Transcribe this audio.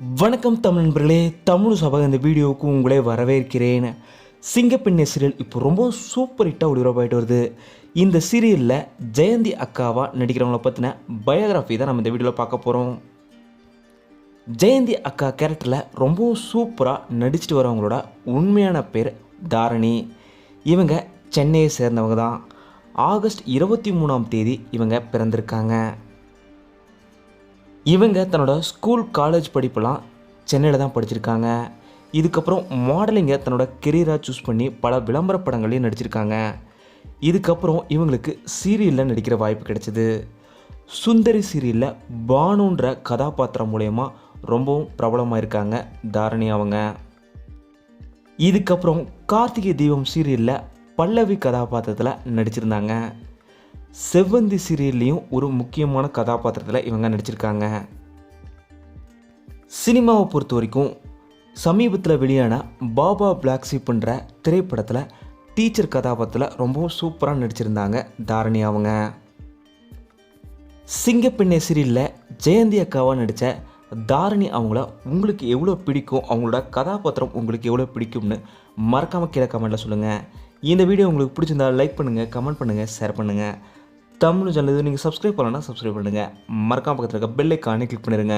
வணக்கம் தமிழ் நண்பர்களே தமிழ் சபக இந்த வீடியோவுக்கு உங்களே வரவேற்கிறேன். சிங்கப்பெண்ணை சீரியல் இப்போ ரொம்ப சூப்பர் ஹிட்டாக ஒளிபரப்பாயிட்டு வருது. இந்த சீரியலில் ஜெயந்தி அக்காவாக நடிக்கிறவங்கள பற்றின பயோகிராஃபி தான் நம்ம இந்த வீடியோவில் பார்க்க போகிறோம் ஜெயந்தி அக்கா கேரக்டரில் ரொம்பவும் சூப்பராக நடிச்சிட்டு வரவங்களோட உண்மையான பேர் தாரணி. இவங்க சென்னையை சேர்ந்தவங்க தான். ஆகஸ்ட் இருபத்தி மூணாம் தேதி இவங்க பிறந்திருக்காங்க. இவங்க தன்னோட ஸ்கூல் காலேஜ் படிப்பெல்லாம் சென்னையில் தான் படிச்சிருக்காங்க. இதுக்கப்புறம் மாடலிங்கை தன்னோட கெரியராக சூஸ் பண்ணி பல விளம்பர படங்களையும் நடிச்சிருக்காங்க. இதுக்கப்புறம் இவங்களுக்கு சீரியலில் நடிக்கிற வாய்ப்பு கிடைச்சிது. சுந்தரி சீரியலில் பானுன்ற கதாபாத்திரம் மூலயமா ரொம்பவும் பிரபலமாக இருக்காங்க தாரணி அவங்க. இதுக்கப்புறம் கார்த்திகை தீபம் சீரியலில் பல்லவி கதாபாத்திரத்தில் நடிச்சிருந்தாங்க. செவ்வந்தி சீரியல்லையும் ஒரு முக்கியமான கதாபாத்திரத்தில் இவங்க நடிச்சிருக்காங்க. சினிமாவை பொறுத்த வரைக்கும் சமீபத்தில் வெளியான பாபா பிளாக் ஷீப்ன்ற திரைப்படத்தில் டீச்சர் கதாபாத்திரத்தில் ரொம்பவும் சூப்பராக நடிச்சிருந்தாங்க தாரணி அவங்க. சிங்கப்பெண்ணை சீரியலில் ஜெயந்தி அக்காவாக நடித்த தாரணி அவங்கள உங்களுக்கு எவ்வளோ பிடிக்கும்? அவங்களோட கதாபாத்திரம் உங்களுக்கு எவ்வளோ பிடிக்கும்னு மறக்காமல் கீழே கமெண்ட்டில் சொல்லுங்கள் இந்த வீடியோ உங்களுக்கு பிடிச்சிருந்தா லைக் பண்ணுங்கள் கமெண்ட் பண்ணுங்கள் ஷேர் பண்ணுங்கள் தமிழ் சேனல் நீங்கள் சப்ஸ்கிரைப் பண்ணலன்னா சப்ஸ்கிரைப் பண்ணுங்கள் மறக்காம பக்கத்தில் இருக்க பெல்லைக்கானே கிளிக் பண்ணிடுங்க.